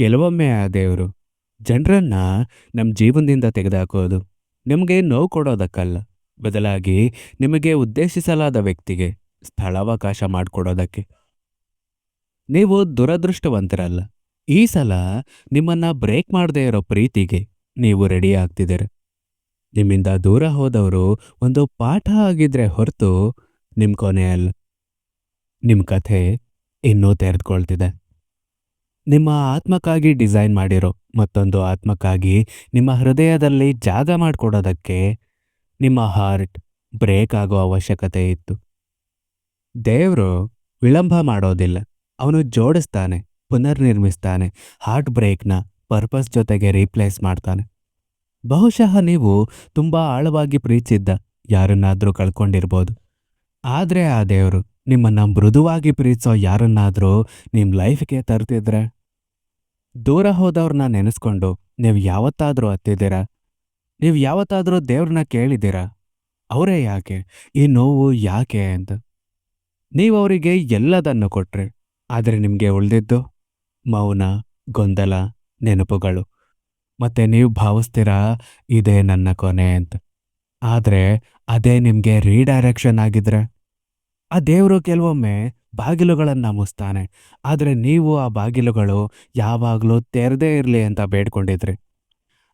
ಕೆಲವೊಮ್ಮೆ ಆ ದೇವರು ಜನರನ್ನ ನಮ್ಮ ಜೀವನದಿಂದ ತೆಗೆದುಹಾಕೋದು ನಿಮಗೆ ನೋವು ಕೊಡೋದಕ್ಕಲ್ಲ. ಬದಲಾಗಿ ನಿಮಗೆ ಉದ್ದೇಶಿಸಲಾದ ವ್ಯಕ್ತಿಗೆ ಸ್ಥಳಾವಕಾಶ ಮಾಡಿಕೊಡೋದಕ್ಕೆ. ನೀವು ದುರದೃಷ್ಟವಂತರಲ್ಲ. ಈ ಸಲ ನಿಮ್ಮನ್ನ ಬ್ರೇಕ್ ಮಾಡದೇ ಇರೋ ಪ್ರೀತಿಗೆ ನೀವು ರೆಡಿ ಆಗ್ತಿದ್ದೀರ. ನಿಮ್ಮಿಂದ ದೂರ ಹೋದವರು ಒಂದು ಪಾಠ ಆಗಿದ್ರೆ ಹೊರತು ನಿಮ್ಮ ಕೊನೆಯಲ್ಲ. ನಿಮ್ಮ ಕಥೆ ಇನ್ನೂ ತೆರೆದುಕೊಳ್ತಿದೆ. ನಿಮ್ಮ ಆತ್ಮಕ್ಕಾಗಿ ಡಿಸೈನ್ ಮಾಡಿರೋ ಮತ್ತೊಂದು ಆತ್ಮಕ್ಕಾಗಿ ನಿಮ್ಮ ಹೃದಯದಲ್ಲಿ ಜಾಗ ಮಾಡಿಕೊಡೋದಕ್ಕೆ ನಿಮ್ಮ ಹಾರ್ಟ್ ಬ್ರೇಕ್ ಆಗೋ ಅವಶ್ಯಕತೆ ಇತ್ತು. ದೇವರು ವಿಳಂಬ ಮಾಡೋದಿಲ್ಲ. ಅವನು ಜೋಡಿಸ್ತಾನೆ, ಪುನರ್ನಿರ್ಮಿಸ್ತಾನೆ, ಹಾರ್ಟ್ ಬ್ರೇಕ್ನ ಪರ್ಪಸ್ ಜೊತೆಗೆ ರೀಪ್ಲೇಸ್ ಮಾಡ್ತಾನೆ. ಬಹುಶಃ ನೀವು ತುಂಬ ಆಳವಾಗಿ ಪ್ರೀತಿಸಿದ್ದ ಯಾರನ್ನಾದರೂ ಕಳ್ಕೊಂಡಿರ್ಬೋದು. ಆದರೆ ಆ ದೇವರು ನಿಮ್ಮನ್ನ ಮೃದುವಾಗಿ ಪ್ರೀತಿಸೋ ಯಾರನ್ನಾದರೂ ನಿಮ್ಮ ಲೈಫ್ಗೆ ತರ್ತಿದ್ರೆ ದೂರ ಹೋದವ್ರನ್ನ ನೆನೆಸ್ಕೊಂಡು ನೀವು ಯಾವತ್ತಾದರೂ ಹತ್ತಿದ್ದೀರಾ? ನೀವು ಯಾವತ್ತಾದರೂ ದೇವ್ರನ್ನ ಕೇಳಿದ್ದೀರಾ? ಅವರೇ ಯಾಕೆ? ಈ ನೋವು ಯಾಕೆ ಅಂತ. ನೀವು ಅವರಿಗೆ ಎಲ್ಲದನ್ನು ಕೊಟ್ರೆ. ಆದರೆ ನಿಮಗೆ ಉಳಿದಿದ್ದು ಮೌನ, ಗೊಂದಲ, ನೆನಪುಗಳು. ಮತ್ತೆ ನೀವು ಭಾವಿಸ್ತೀರಾ, ಇದೇ ನನ್ನ ಕೊನೆ ಅಂತ. ಆದರೆ ಅದೇ ನಿಮಗೆ ರೀಡೈರೆಕ್ಷನ್ ಆಗಿದ್ರೆ? ಆ ದೇವರು ಕೆಲವೊಮ್ಮೆ ಬಾಗಿಲುಗಳನ್ನು ಮುಸ್ತಾನೆ ಆದರೆ ನೀವು ಆ ಬಾಗಿಲುಗಳು ಯಾವಾಗಲೂ ತೆರೆದೇ ಇರಲಿ ಅಂತ ಬೇಡ್ಕೊಂಡಿದ್ರಿ.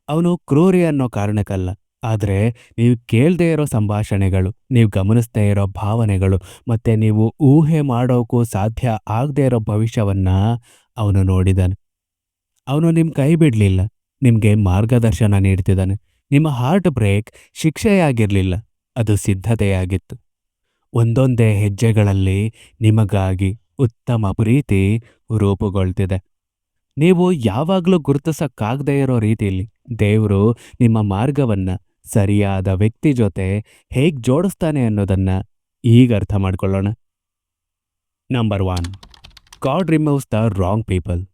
ಅವನು ಕ್ರೂರಿ ಅನ್ನೋ ಕಾರಣಕ್ಕಲ್ಲ. ಆದರೆ ನೀವು ಕೇಳದೇ ಇರೋ ಸಂಭಾಷಣೆಗಳು, ನೀವು ಗಮನಿಸದೇ ಇರೋ ಭಾವನೆಗಳು, ಮತ್ತೆ ನೀವು ಊಹೆ ಮಾಡೋಕ್ಕೂ ಸಾಧ್ಯ ಆಗದೇ ಇರೋ ಭವಿಷ್ಯವನ್ನ ಅವನು ನೋಡಿದನು. ಅವನು ನಿಮ್ಮ ಕೈ ಬಿಡಲಿಲ್ಲ. ನಿಮಗೆ ಮಾರ್ಗದರ್ಶನ ನೀಡ್ತಿದ್ದಾನೆ ನಿಮ್ಮ ಹಾರ್ಟ್ ಬ್ರೇಕ್ ಶಿಕ್ಷೆಯಾಗಿರಲಿಲ್ಲ. ಅದು ಸಿದ್ಧತೆಯಾಗಿತ್ತು. ಒಂದೊಂದೇ ಹೆಜ್ಜೆಗಳಲ್ಲಿ ನಿಮಗಾಗಿ ಉತ್ತಮ ಪ್ರೀತಿ ರೂಪುಗೊಳ್ತಿದೆ. ನೀವು ಯಾವಾಗಲೂ ಗುರುತಿಸೋಕ್ಕಾಗದೇ ಇರೋ ರೀತಿಯಲ್ಲಿ ದೇವರು ನಿಮ್ಮ ಮಾರ್ಗವನ್ನ ಸರಿಯಾದ ವ್ಯಕ್ತಿ ಜೊತೆ ಹೇಗೆ ಜೋಡಿಸ್ತಾನೆ ಅನ್ನೋದನ್ನ ಈಗ ಅರ್ಥ ಮಾಡ್ಕೊಳ್ಳೋಣ. Number one God removes the wrong people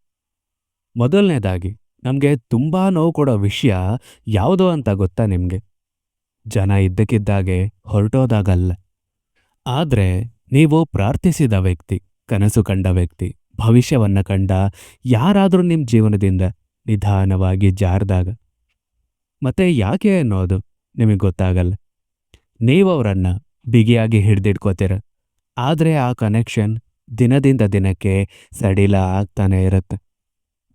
ಮೊದಲನೇದಾಗಿ, ನಮಗೆ ತುಂಬ ನೋವು ಕೊಡೋ ವಿಷಯ ಯಾವುದು ಅಂತ ಗೊತ್ತಾ ನಿಮಗೆ? ಜನ ಇದ್ದಕ್ಕಿದ್ದಾಗೆ ಹೊರಟೋದಾಗಲ್ಲ. ಆದರೆ ನೀವು ಪ್ರಾರ್ಥಿಸಿದ ವ್ಯಕ್ತಿ, ಕನಸು ಕಂಡ ವ್ಯಕ್ತಿ, ಭವಿಷ್ಯವನ್ನ ಕಂಡ ಯಾರಾದರೂ ನಿಮ್ಮ ಜೀವನದಿಂದ ನಿಧಾನವಾಗಿ ಜಾರಿದಾಗ. ಮತ್ತೆ ಯಾಕೆ ಅನ್ನೋದು ನಿಮಗೆ ಗೊತ್ತಾಗಲ್ಲ. ನೀವು ಅವರನ್ನು ಬಿಗಿಯಾಗಿ ಹಿಡ್ದಿಟ್ಕೋತೀರ. ಆದರೆ ಆ ಕನೆಕ್ಷನ್ ದಿನದಿಂದ ದಿನಕ್ಕೆ ಸಡಿಲ ಆಗ್ತಾನೆ ಇರುತ್ತೆ.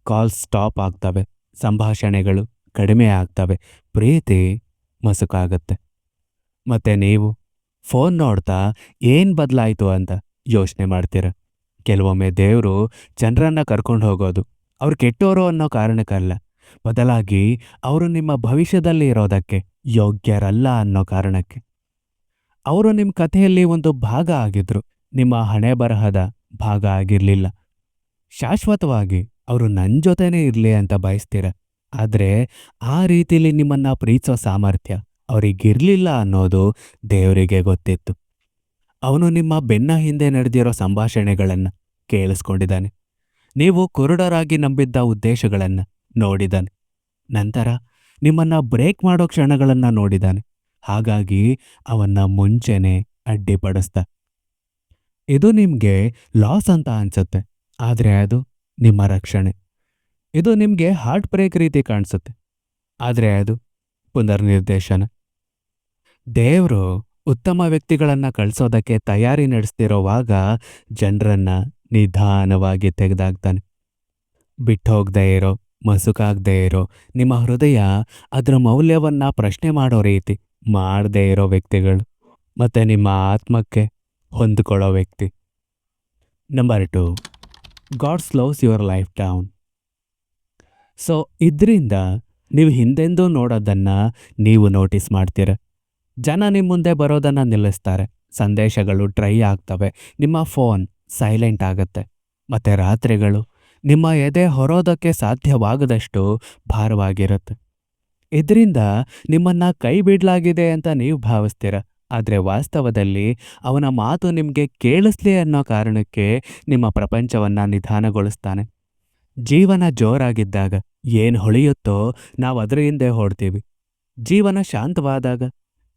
ಕಾಲ್ ಸ್ಟಾಪ್ ಆಗ್ತವೆ, ಸಂಭಾಷಣೆಗಳು ಕಡಿಮೆ ಆಗ್ತವೆ, ಪ್ರೀತಿ ಮಸುಕಾಗತ್ತೆ. ಮತ್ತೆ ನೀವು ಫೋನ್ ನೋಡ್ತಾ ಏನ್ ಬದಲಾಯಿತು ಅಂತ ಯೋಚನೆ ಮಾಡ್ತೀರ. ಕೆಲವೊಮ್ಮೆ ದೇವರು ಜನರನ್ನು ಕರ್ಕೊಂಡು ಹೋಗೋದು ಅವ್ರು ಕೆಟ್ಟೋರು ಅನ್ನೋ ಕಾರಣಕ್ಕಲ್ಲ. ಬದಲಾಗಿ ಅವರು ನಿಮ್ಮ ಭವಿಷ್ಯದಲ್ಲಿ ಇರೋದಕ್ಕೆ ಯೋಗ್ಯರಲ್ಲ ಅನ್ನೋ ಕಾರಣಕ್ಕೆ. ಅವರು ನಿಮ್ಮ ಕಥೆಯಲ್ಲಿ ಒಂದು ಭಾಗ ಆಗಿದ್ರು, ನಿಮ್ಮ ಹಣೆ ಬರಹದ ಭಾಗ ಆಗಿರಲಿಲ್ಲ. ಶಾಶ್ವತವಾಗಿ ಅವರು ನನ್ನ ಜೊತೆನೇ ಇರಲಿ ಅಂತ ಬಯಸ್ತೀರ. ಆದರೆ ಆ ರೀತಿಯಲ್ಲಿ ನಿಮ್ಮನ್ನ ಪ್ರೀತಿಸೋ ಸಾಮರ್ಥ್ಯ ಅವರಿಗಿರ್ಲಿಲ್ಲ ಅನ್ನೋದು ದೇವರಿಗೆ ಗೊತ್ತಿತ್ತು. ಅವನು ನಿಮ್ಮ ಬೆನ್ನ ಹಿಂದೆ ನಡೆದಿರೋ ಸಂಭಾಷಣೆಗಳನ್ನು ಕೇಳಿಸ್ಕೊಂಡಿದ್ದಾನೆ. ನೀವು ಕುರುಡರಾಗಿ ನಂಬಿದ್ದ ಉದ್ದೇಶಗಳನ್ನು ನೋಡಿದ್ದಾನೆ. ನಂತರ ನಿಮ್ಮನ್ನ ಬ್ರೇಕ್ ಮಾಡೋ ಕ್ಷಣಗಳನ್ನು ನೋಡಿದ್ದಾನೆ. ಹಾಗಾಗಿ ಅವನ್ನ ಮುಂಚೆನೆ ಅಡ್ಡಿಪಡಿಸ್ದ. ಇದು ನಿಮಗೆ ಲಾಸ್ ಅಂತ ಅನ್ಸುತ್ತೆ, ಆದರೆ ಅದು ನಿಮ್ಮ ರಕ್ಷಣೆ. ಇದು ನಿಮಗೆ ಹಾರ್ಟ್ ಬ್ರೇಕ್ ರೀತಿ ಕಾಣಿಸುತ್ತೆ, ಆದರೆ ಅದು ಪುನರ್ನಿರ್ದೇಶನ. ದೇವರು ಉತ್ತಮ ವ್ಯಕ್ತಿಗಳನ್ನು ಕಳಿಸೋದಕ್ಕೆ ತಯಾರಿ ನಡೆಸ್ತಿರೋವಾಗ ಜನರನ್ನು ನಿಧಾನವಾಗಿ ತೆಗೆದಾಕ್ತಾನೆ. ಬಿಟ್ಟೋಗದೆ ಇರೋ, ಮಸುಕಾಗದೆ ಇರೋ, ನಿಮ್ಮ ಹೃದಯ ಅದರ ಮೌಲ್ಯವನ್ನ ಪ್ರಶ್ನೆ ಮಾಡೋ ರೀತಿ ಮಾಡದೇ ಇರೋ ವ್ಯಕ್ತಿಗಳು ಮತ್ತೆ ನಿಮ್ಮ ಆತ್ಮಕ್ಕೆ ಹೊಂದಿಕೊಳ್ಳೋ ವ್ಯಕ್ತಿ. Number two God slows your life down so ಇದರಿಂದ ನೀವು ಹಿಂದೆಂದೂ ನೋಡೋದನ್ನು ನೀವು ನೋಟಿಸ್ ಮಾಡ್ತೀರ. ಜನ ನಿಮ್ಮ ಮುಂದೆ ಬರೋದನ್ನ ನಿಲ್ಲಿಸ್ತಾರೆ. ಸಂದೇಶಗಳು ಡ್ರೈ ಆಗ್ತವೆ. ನಿಮ್ಮ ಫೋನ್ ಸೈಲೆಂಟ್ ಆಗುತ್ತೆ. ಮತ್ತೆ ರಾತ್ರಿಗಳು ನಿಮ್ಮ ಎದೆ ಹೊರೋದಕ್ಕೆ ಸಾಧ್ಯವಾಗದಷ್ಟು ಭಾರವಾಗಿರುತ್ತೆ. ಇದರಿಂದ ನಿಮ್ಮನ್ನ ಕೈ ಬಿಡಲಾಗಿದೆ ಅಂತ ನೀವು ಭಾವಿಸ್ತೀರ? ಆದರೆ ವಾಸ್ತವದಲ್ಲಿ ಅವನ ಮಾತು ನಿಮಗೆ ಕೇಳಿಸ್ಲಿ ಅನ್ನೋ ಕಾರಣಕ್ಕೆ ನಿಮ್ಮ ಪ್ರಪಂಚವನ್ನ ನಿಧಾನಗೊಳಿಸ್ತಾನೆ. ಜೀವನ ಜೋರಾಗಿದ್ದಾಗ ಏನು ಹೊಳೆಯುತ್ತೋ ನಾವು ಅದರ ಹಿಂದೆ ಹೊಡ್ತೀವಿ ಜೀವನ ಶಾಂತವಾದಾಗ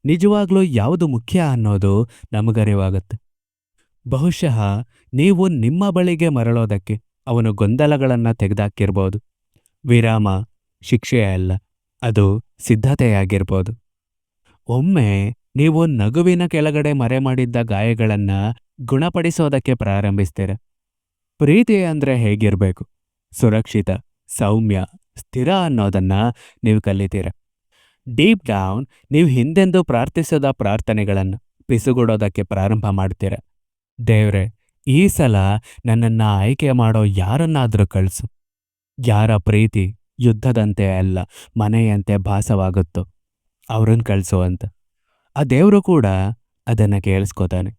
ನಿಜವಾಗ್ಲೂ ಯಾವುದು ಮುಖ್ಯ ಅನ್ನೋದು ನಮಗರಿವಾಗುತ್ತೆ. ಬಹುಶಃ ನೀವು ನಿಮ್ಮ ಬಳಿಗೆ ಮರಳೋದಕ್ಕೆ ಅವನು ಗೊಂದಲಗಳನ್ನು ತೆಗೆದಾಕಿರ್ಬೋದು. ವಿರಾಮ ಶಿಕ್ಷೆಯಲ್ಲ ಅದು ಸಿದ್ಧತೆಯಾಗಿರ್ಬೋದು. ಒಮ್ಮೆ ನೀವು ನಗುವಿನ ಕೆಳಗಡೆ ಮರೆ ಮಾಡಿದ್ದ ಗಾಯಗಳನ್ನು ಗುಣಪಡಿಸೋದಕ್ಕೆ ಪ್ರಾರಂಭಿಸ್ತೀರ. ಪ್ರೀತಿ ಅಂದರೆ ಹೇಗಿರಬೇಕು? ಸುರಕ್ಷಿತ, ಸೌಮ್ಯ, ಸ್ಥಿರ ಅನ್ನೋದನ್ನ ನೀವು ಕಲಿತೀರ. ಡೀಪ್ ಡೌನ್ ನೀವು ಹಿಂದೆಂದು ಪ್ರಾರ್ಥಿಸದ ಪ್ರಾರ್ಥನೆಗಳನ್ನು ಪಿಸುಗುಡೋದಕ್ಕೆ ಪ್ರಾರಂಭ ಮಾಡ್ತೀರ. ದೇವ್ರೆ, ಈ ಸಲ ನನ್ನನ್ನ ಆಯ್ಕೆ ಮಾಡೋ ಯಾರನ್ನಾದರೂ ಕಳಿಸು. ಯಾರ ಪ್ರೀತಿ ಯುದ್ಧದಂತೆ ಅಲ್ಲ, ಮನೆಯಂತೆ ಭಾಸವಾಗುತ್ತೋ ಅವ್ರನ್ನ ಕಳಿಸು ಅಂತ. ಆ ದೇವರು ಕೂಡ ಅದನ್ನ ಕೇಳಿಸ್ಕೋತಾನೆ.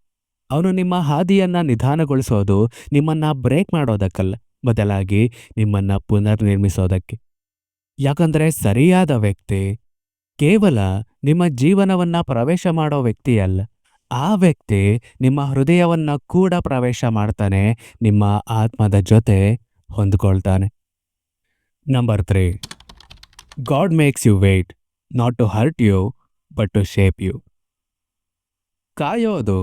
ಅವನು ನಿಮ್ಮ ಹಾದಿಯನ್ನು ನಿಧಾನಗೊಳಿಸೋದು, ನಿಮ್ಮನ್ನ ಬ್ರೇಕ್ ಮಾಡೋದಕ್ಕಲ್ಲ, ಬದಲಾಗಿ ನಿಮ್ಮನ್ನ ಪುನರ್ನಿರ್ಮಿಸೋದಕ್ಕೆ. ಯಾಕಂದ್ರೆ ಸರಿಯಾದ ವ್ಯಕ್ತಿ ಕೇವಲ ನಿಮ್ಮ ಜೀವನವನ್ನ ಪ್ರವೇಶ ಮಾಡೋ ವ್ಯಕ್ತಿಯಲ್ಲ ಆ ವ್ಯಕ್ತಿ ನಿಮ್ಮ ಹೃದಯವನ್ನ ಕೂಡ ಪ್ರವೇಶ ಮಾಡ್ತಾನೆ, ನಿಮ್ಮ ಆತ್ಮದ ಜೊತೆ ಹೊಂದ್ಕೊಳ್ತಾನೆ. Number three God makes you wait not to hurt you but to shape you ಕಾಯೋದು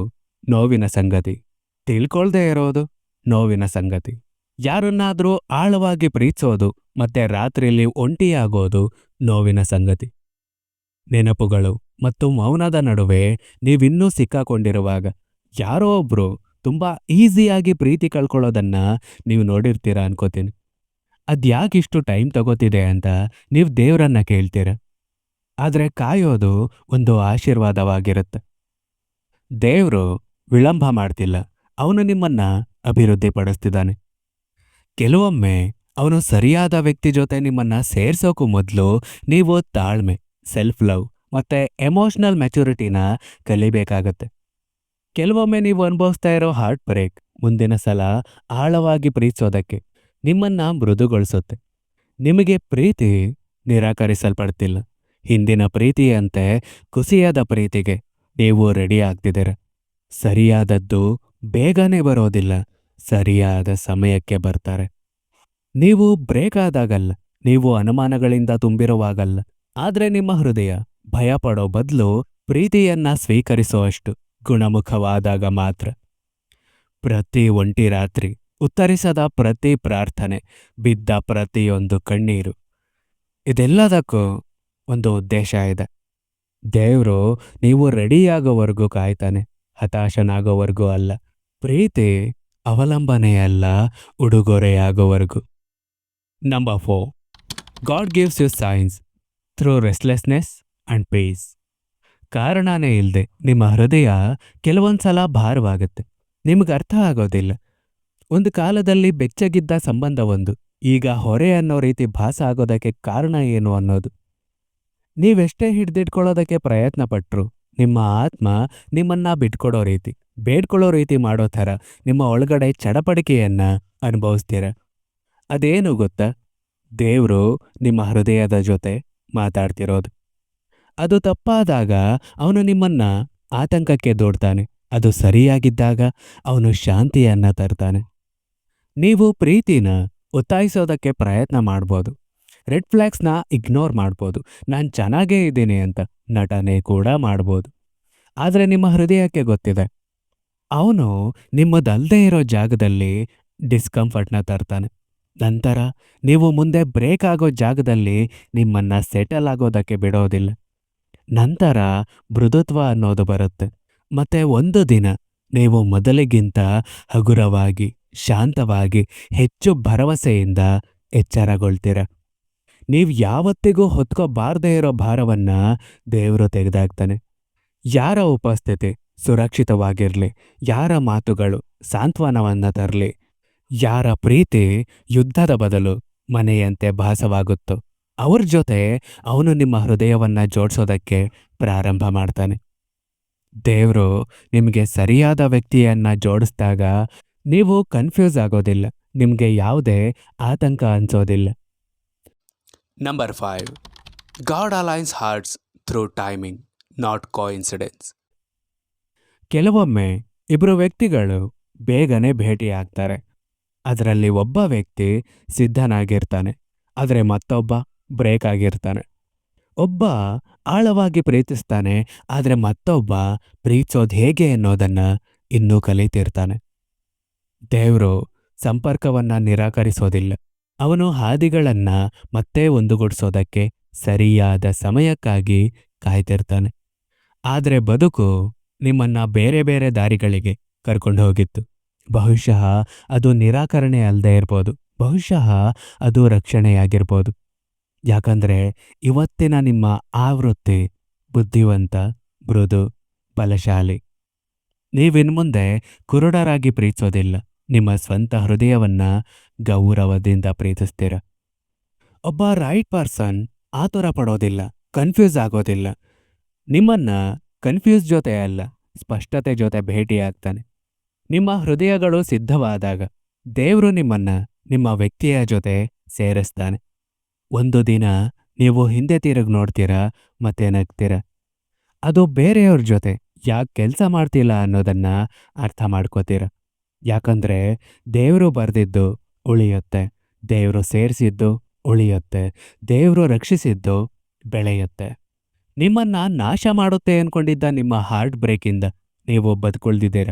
ನೋವಿನ ಸಂಗತಿ. ತಿಳ್ಕೊಳ್ದೇ ಇರೋದು ನೋವಿನ ಸಂಗತಿ. ಯಾರನ್ನಾದರೂ ಆಳವಾಗಿ ಪ್ರೀತಿಸೋದು ಮತ್ತೆ ರಾತ್ರಿಯಲ್ಲಿ ಒಂಟಿಯಾಗೋದು ನೋವಿನ ಸಂಗತಿ. ನೆನಪುಗಳು ಮತ್ತು ಮೌನದ ನಡುವೆ ನೀವಿನ್ನೂ ಸಿಕ್ಕಾಕೊಂಡಿರುವಾಗ ಯಾರೋ ಒಬ್ರು ತುಂಬಾ ಈಸಿಯಾಗಿ ಪ್ರೀತಿ ಕಳ್ಕೊಳ್ಳೋದನ್ನ ನೀವು ನೋಡಿರ್ತೀರಾ ಅನ್ಕೋತೀನಿ. ಅದ್ಯಾಕಿಷ್ಟು ಟೈಮ್ ತಗೋತಿದೆ ಅಂತ ನೀವು ದೇವರನ್ನ ಕೇಳ್ತೀರ. ಆದರೆ ಕಾಯೋದು ಒಂದು ಆಶೀರ್ವಾದವಾಗಿರುತ್ತೆ. ದೇವರು ವಿಳಂಬ ಮಾಡ್ತಿಲ್ಲ, ಅವನು ನಿಮ್ಮನ್ನ ಅಭಿವೃದ್ಧಿಪಡಿಸ್ತಿದ್ದಾನೆ. ಕೆಲವೊಮ್ಮೆ ಅವನು ಸರಿಯಾದ ವ್ಯಕ್ತಿ ಜೊತೆ ನಿಮ್ಮನ್ನ ಸೇರ್ಸೋಕು ಮೊದಲು ನೀವು ತಾಳ್ಮೆ. ಸೆಲ್ಫ್ ಲವ್ ಮತ್ತೆ ಎಮೋಷನಲ್ ಮೆಚುರಿಟಿನ ಕಲಿಬೇಕಾಗತ್ತೆ. ಕೆಲವೊಮ್ಮೆ ನೀವು ಅನುಭವಿಸ್ತಾ ಇರೋ ಹಾರ್ಟ್ ಬ್ರೇಕ್ ಮುಂದಿನ ಸಲ ಆಳವಾಗಿ ಪ್ರೀತಿಸೋದಕ್ಕೆ ನಿಮ್ಮನ್ನ ಮೃದುಗೊಳಿಸುತ್ತೆ. ನಿಮಗೆ ಪ್ರೀತಿ ನಿರಾಕರಿಸಲ್ಪಡ್ತಿಲ್ಲ. ಹಿಂದಿನ ಪ್ರೀತಿಯಂತೆ ಖುಷಿಯಾದ ಪ್ರೀತಿಗೆ ನೀವು ರೆಡಿ ಆಗ್ತಿದ್ದೀರ. ಸರಿಯಾದದ್ದು ಬೇಗನೆ ಬರೋದಿಲ್ಲ. ಸರಿಯಾದ ಸಮಯಕ್ಕೆ ಬರ್ತಾರೆ. ನೀವು ಬ್ರೇಕ್ ಆದಾಗಲ್ಲ. ನೀವು ಅನುಮಾನಗಳಿಂದ ತುಂಬಿರುವಾಗಲ್ಲ. ಆದ್ರೆ ನಿಮ್ಮ ಹೃದಯ ಭಯ ಪಡೋ ಬದಲು ಪ್ರೀತಿಯನ್ನ ಸ್ವೀಕರಿಸುವಷ್ಟು ಗುಣಮುಖವಾದಾಗ ಮಾತ್ರ. ಪ್ರತಿ ಒಂಟಿ ರಾತ್ರಿ ಉತ್ತರಿಸದ ಪ್ರತಿ ಪ್ರಾರ್ಥನೆ, ಬಿದ್ದ ಪ್ರತಿಯೊಂದು ಕಣ್ಣೀರು, ಇದೆಲ್ಲದಕ್ಕೂ ಒಂದು ಉದ್ದೇಶ ಇದೆ. ದೇವರು ನೀವು ರೆಡಿಯಾಗೋವರೆಗೂ ಕಾಯ್ತಾನೆ, ಹತಾಶನಾಗೋವರೆಗೂ ಅಲ್ಲ, ಪ್ರೀತಿ ಅವಲಂಬನೆಯಲ್ಲ, ಉಡುಗೊರೆಯಾಗೋವರೆಗೂ. Number four God gives you signs through restlessness and peace ಕಾರಣನೇ ಇಲ್ಲದೆ ನಿಮ್ಮ ಹೃದಯ ಕೆಲವೊಂದ್ಸಲ ಭಾರವಾಗುತ್ತೆ. ನಿಮಗೆ ಅರ್ಥ ಆಗೋದಿಲ್ಲ. ಒಂದು ಕಾಲದಲ್ಲಿ ಬೆಚ್ಚಗಿದ್ದ ಸಂಬಂಧವೊಂದು, ಈಗ ಹೊರೆ ಅನ್ನೋ ರೀತಿ ಭಾಸ ಆಗೋದಕ್ಕೆ ಕಾರಣ ಏನು ಅನ್ನೋದು. ನೀವೆಷ್ಟೇ ಹಿಡ್ದಿಟ್ಕೊಳ್ಳೋದಕ್ಕೆ ಪ್ರಯತ್ನ ಪಟ್ಟರು ನಿಮ್ಮ ಆತ್ಮ ನಿಮ್ಮನ್ನ ಬಿಟ್ಕೊಡೋ ರೀತಿ, ಬೇಡ್ಕೊಳ್ಳೋ ರೀತಿ ಮಾಡೋ ಥರ ನಿಮ್ಮ ಒಳಗಡೆ ಚಡಪಡಿಕೆಯನ್ನ ಅನುಭವಿಸ್ತೀರ. ಅದೇನು ಗೊತ್ತಾ? ದೇವರು ನಿಮ್ಮ ಹೃದಯದ ಜೊತೆ ಮಾತಾಡ್ತಿರೋದು. ಅದು ತಪ್ಪಾದಾಗ ಅವನು ನಿಮ್ಮನ್ನ ಆತಂಕಕ್ಕೆ ದೂಡ್ತಾನೆ. ಅದು ಸರಿಯಾಗಿದ್ದಾಗ ಅವನು ಶಾಂತಿಯನ್ನ ತರ್ತಾನೆ. ನೀವು ಪ್ರೀತಿನ ಒತ್ತಾಯಿಸೋದಕ್ಕೆ ಪ್ರಯತ್ನ ಮಾಡ್ಬೋದು. ರೆಡ್ ಫ್ಲ್ಯಾಗ್ಸ್ನ ಇಗ್ನೋರ್ ಮಾಡ್ಬೋದು. ನಾನು ಚೆನ್ನಾಗೇ ಇದ್ದೀನಿ ಅಂತ ನಟನೆ ಕೂಡ ಮಾಡ್ಬೋದು. ಆದರೆ ನಿಮ್ಮ ಹೃದಯಕ್ಕೆ ಗೊತ್ತಿದೆ. ಅವನು ನಿಮ್ಮದಲ್ಲದೇ ಇರೋ ಜಾಗದಲ್ಲಿ ಡಿಸ್ಕಂಫರ್ಟ್ನ ತರ್ತಾನೆ. ನಂತರ ನೀವು ಮುಂದೆ ಬ್ರೇಕ್ ಆಗೋ ಜಾಗದಲ್ಲಿ ನಿಮ್ಮನ್ನ ಸೆಟಲ್ ಆಗೋದಕ್ಕೆ ಬಿಡೋದಿಲ್ಲ. ನಂತರ ಮೃದುತ್ವ ಅನ್ನೋದು ಬರುತ್ತೆ. ಮತ್ತೆ ಒಂದು ದಿನ ನೀವು ಮೊದಲಿಗಿಂತ ಹಗುರವಾಗಿ, ಶಾಂತವಾಗಿ, ಹೆಚ್ಚು ಭರವಸೆಯಿಂದ ಎಚ್ಚರಗೊಳ್ತೀರ. ನೀವು ಯಾವತ್ತಿಗೂ ಹೊತ್ಕೋಬಾರ್ದೇ ಇರೋ ಭಾರವನ್ನ ದೇವರು ತೆಗೆದಾಕ್ತಾನೆ. ಯಾರ ಉಪಸ್ಥಿತಿ ಸುರಕ್ಷಿತವಾಗಿರಲಿ, ಯಾರ ಮಾತುಗಳು ಸಾಂತ್ವನವನ್ನು ತರಲಿ ಯಾರ ಪ್ರೀತಿ ಯುದ್ಧದ ಬದಲು ಮನೆಯಂತೆ ಭಾಸವಾಗುತ್ತೋ ಅವ್ರ ಜೊತೆ ಅವನು ನಿಮ್ಮ ಹೃದಯವನ್ನು ಜೋಡಿಸೋದಕ್ಕೆ ಪ್ರಾರಂಭ ಮಾಡ್ತಾನೆ. ದೇವರು ನಿಮಗೆ ಸರಿಯಾದ ವ್ಯಕ್ತಿಯನ್ನು ಜೋಡಿಸಿದಾಗ ನೀವು ಕನ್ಫ್ಯೂಸ್ ಆಗೋದಿಲ್ಲ ನಿಮಗೆ ಯಾವುದೇ ಆತಂಕ ಅನಿಸೋದಿಲ್ಲ. Number five God aligns hearts through timing not coincidence ಕೆಲವೊಮ್ಮೆ ಇಬ್ಬರು ವ್ಯಕ್ತಿಗಳು ಬೇಗನೆ ಭೇಟಿಯಾಗ್ತಾರೆ. ಅದರಲ್ಲಿ ಒಬ್ಬ ವ್ಯಕ್ತಿ ಸಿದ್ಧನಾಗಿರ್ತಾನೆ, ಆದರೆ ಮತ್ತೊಬ್ಬ ಬ್ರೇಕ್ ಆಗಿರ್ತಾನೆ ಒಬ್ಬ ಆಳವಾಗಿ ಪ್ರೀತಿಸ್ತಾನೆ, ಆದರೆ ಮತ್ತೊಬ್ಬ ಪ್ರೀತಿಸೋದು ಹೇಗೆ ಅನ್ನೋದನ್ನ ಇನ್ನೂ ಕಲಿತಿರ್ತಾನೆ. ದೇವರು ಸಂಪರ್ಕವನ್ನ ನಿರಾಕರಿಸೋದಿಲ್ಲ. ಅವನು ಹಾದಿಗಳನ್ನ ಮತ್ತೆ ಒಂದುಗೂಡಿಸೋದಕ್ಕೆ ಸರಿಯಾದ ಸಮಯಕ್ಕಾಗಿ ಕಾಯ್ತಿರ್ತಾನೆ. ಆದರೆ ಬದುಕು ನಿಮ್ಮನ್ನ ಬೇರೆ ಬೇರೆ ದಾರಿಗಳಿಗೆ ಕರ್ಕೊಂಡು ಹೋಗಿತ್ತು ಬಹುಶಃ ಅದು ನಿರಾಕರಣೆ ಅಲ್ಲದೆ ಇರ್ಬೋದು. ಬಹುಶಃ ಅದು ರಕ್ಷಣೆಯಾಗಿರ್ಬೋದು. ಯಾಕಂದ್ರೆ ಇವತ್ತಿನ ನಿಮ್ಮ ಆವೃತ್ತಿ ಬುದ್ಧಿವಂತ, ಮೃದು, ಬಲಶಾಲಿ. ನೀವಿನ್ಮುಂದೆ ಕುರುಡರಾಗಿ ಪ್ರೀತಿಸೋದಿಲ್ಲ. ನಿಮ್ಮ ಸ್ವಂತ ಹೃದಯವನ್ನ ಗೌರವದಿಂದ ಪ್ರೀತಿಸ್ತೀರ. ಒಬ್ಬ ರೈಟ್ ಪರ್ಸನ್ ಆತುರ ಪಡೋದಿಲ್ಲ ಕನ್ಫ್ಯೂಸ್ ಆಗೋದಿಲ್ಲ. ನಿಮ್ಮನ್ನ ಕನ್ಫ್ಯೂಸ್ ಜೊತೆ ಅಲ್ಲ ಸ್ಪಷ್ಟತೆ ಜೊತೆ ಭೇಟಿಯಾಗ್ತಾನೆ. ನಿಮ್ಮ ಹೃದಯಗಳು ಸಿದ್ಧವಾದಾಗ ದೇವರು ನಿಮ್ಮನ್ನ ನಿಮ್ಮ ವ್ಯಕ್ತಿಯ ಜೊತೆ ಸೇರಿಸ್ತಾನೆ. ಒಂದು ದಿನ ನೀವು ಹಿಂದೆ ತಿರುಗಿ ನೋಡ್ತೀರಾ, ಮತ್ತೆ ನಗ್ತೀರ. ಅದು ಬೇರೆಯವ್ರ ಜೊತೆ ಯಾಕೆ ಕೆಲಸ ಮಾಡ್ತಿಲ್ಲ ಅನ್ನೋದನ್ನ ಅರ್ಥ ಮಾಡ್ಕೋತೀರ. ಯಾಕಂದ್ರೆ ದೇವರು ಬರೆದಿದ್ದು ಉಳಿಯುತ್ತೆ, ದೇವರು ಸೇರಿಸಿದ್ದು ಉಳಿಯುತ್ತೆ, ದೇವರು ರಕ್ಷಿಸಿದ್ದು ಬೆಳೆಯುತ್ತೆ. ನಿಮ್ಮನ್ನ ನಾಶ ಮಾಡುತ್ತೆ ಅನ್ಕೊಂಡಿದ್ದ ನಿಮ್ಮ ಹಾರ್ಟ್ ಬ್ರೇಕಿಂದ ನೀವು ಬದುಕುಳ್ದಿದ್ದೀರ.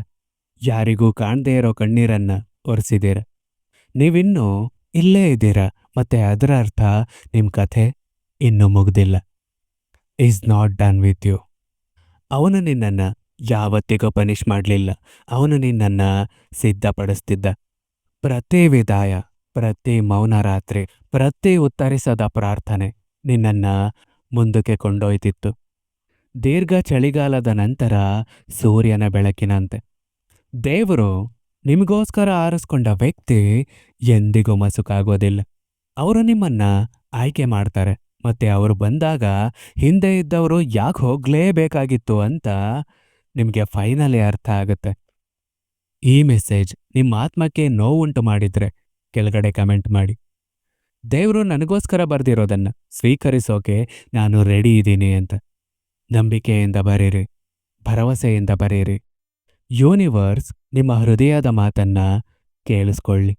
ಯಾರಿಗೂ ಕಾಣದೇ ಇರೋ ಕಣ್ಣೀರನ್ನ ಒರೆಸಿದ್ದೀರ? ನೀವಿನ್ನೂ ಇಲ್ಲೇ ಇದ್ದೀರ? ಮತ್ತೆ ಅದರ ಅರ್ಥ ನಿಮ್ಮ ಕಥೆ ಇನ್ನೂ ಮುಗ್ದಿಲ್ಲ. Is not done with you. ಅವನು ನಿನ್ನನ್ನ ಯಾವತ್ತಿಗೂ ಪನಿಷ್ ಮಾಡಲಿಲ್ಲ. ಅವನು ನಿನ್ನನ್ನ ಸಿದ್ಧಪಡಿಸ್ತಿದ್ದ. ಪ್ರತಿ ವಿದಾಯ, ಪ್ರತಿ ಮೌನ ರಾತ್ರಿ, ಪ್ರತಿ ಉತ್ತರಿಸದ ಪ್ರಾರ್ಥನೆ ನಿನ್ನನ್ನ ಮುಂದಕ್ಕೆ ಕೊಂಡೊಯ್ತಿತ್ತು. ದೀರ್ಘ ಚಳಿಗಾಲದ ನಂತರ ಸೂರ್ಯನ ಬೆಳಕಿನಂತೆ. ದೇವರು ನಿಮಗೋಸ್ಕರ ಆರಿಸ್ಕೊಂಡ ವ್ಯಕ್ತಿ ಎಂದಿಗೂ ಮಸುಕಾಗೋದಿಲ್ಲ ಅವರು ನಿಮ್ಮನ್ನ ಆಯ್ಕೆ ಮಾಡ್ತಾರೆ. ಮತ್ತೆ ಅವರು ಬಂದಾಗ ಹಿಂದೆ ಇದ್ದವರು ಯಾಕೆ ಹೋಗ್ಲೇಬೇಕಾಗಿತ್ತು ಅಂತ ನಿಮಗೆ ಫೈನಲಿ ಅರ್ಥ ಆಗುತ್ತೆ. ಈ ಮೆಸೇಜ್ ನಿಮ್ಮ ಆತ್ಮಕ್ಕೆ ನೋವುಂಟು ಮಾಡಿದ್ರೆ ಕೆಳಗಡೆ ಕಮೆಂಟ್ ಮಾಡಿ. ದೇವರು ನನಗೋಸ್ಕರ ಬರೆದಿರೋದನ್ನು ಸ್ವೀಕರಿಸೋಕೆ ನಾನು ರೆಡಿ ಇದ್ದೀನಿ ಅಂತ. ನಂಬಿಕೆಯಿಂದ ಬರೀರಿ, ಭರವಸೆಯಿಂದ ಬರೀರಿ. ಯೂನಿವರ್ಸ್ ನಿಮ್ಮ ಹೃದಯದ ಮಾತನ್ನ ಕೇಳಿಸ್ಕೊಳ್ಳಿ.